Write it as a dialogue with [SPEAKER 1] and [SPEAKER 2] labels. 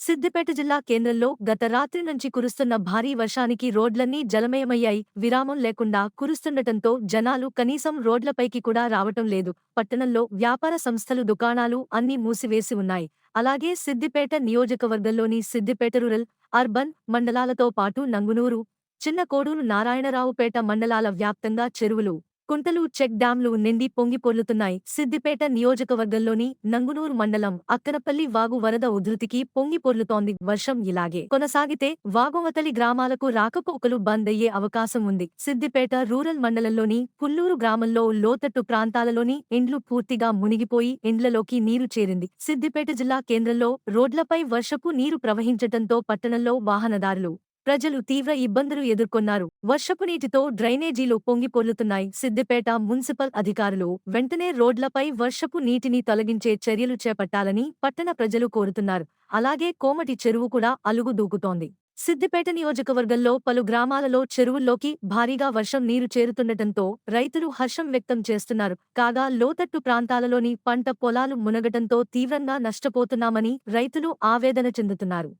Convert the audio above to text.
[SPEAKER 1] సిద్దిపేట జిల్లా కేంద్రంలో గత రాత్రి నుంచి కురుస్తున్న భారీ వర్షానికి రోడ్లన్నీ జలమయమయ్యాయి. విరామం లేకుండా కురుస్తుండటంతో జనాలు కనీసం రోడ్లపైకి కూడా రావటం లేదు. పట్టణంలో వ్యాపార సంస్థలు దుకాణాలు అన్నీ మూసివేసి ఉన్నాయి. అలాగే సిద్దిపేట నియోజకవర్గంలోని సిద్దిపేట రూరల్ అర్బన్ మండలాలతో పాటు నంగునూరు చిన్న కోడూరు నారాయణరావుపేట మండలాల వ్యాప్తంగా చెరువులు కుంటలు చెక్ డ్యాంలు నిండి పొంగిపొర్లుతున్నాయి సిద్దిపేట నియోజకవర్గంలోని నంగునూరు మండలం అక్కనపల్లి వాగు వరద ఉధృతికి పొంగిపొర్లుతోంది వర్షం ఇలాగే. కొనసాగితే వాగువతలి గ్రామాలకు రాకపోకలు బంద్ అయ్యే అవకాశం ఉంది. సిద్దిపేట రూరల్ మండలంలోని పుల్లూరు గ్రామంలో లోతట్టు ప్రాంతాలలోని ఇండ్లు పూర్తిగా మునిగిపోయి ఇండ్లలోకి నీరు చేరింది. సిద్దిపేట జిల్లా కేంద్రంలో రోడ్లపై వర్షపు నీరు ప్రవహించటంతో పట్టణంలో వాహనదారులు ప్రజలు తీవ్ర ఇబ్బందులు ఎదుర్కొన్నారు. వర్షపు నీటితో డ్రైనేజీలు పొంగిపొర్లుతున్నాయి. సిద్దిపేట మున్సిపల్ అధికారులు వెంటనే రోడ్లపై వర్షపు నీటిని తొలగించే చర్యలు చేపట్టాలని పట్టణ ప్రజలు కోరుతున్నారు. అలాగే కోమటి చెరువు కూడా అలుగు దూకుతోంది సిద్దిపేట నియోజకవర్గంలో పలు గ్రామాలలో చెరువుల్లోకి భారీగా వర్షం నీరు చేరుతుండటంతో రైతులు హర్షం వ్యక్తం చేస్తున్నారు. కాగా లోతట్టు ప్రాంతాలలోని పంట పొలాలు మునగటంతో తీవ్రంగా నష్టపోతున్నామని రైతులు ఆవేదన చెందుతున్నారు.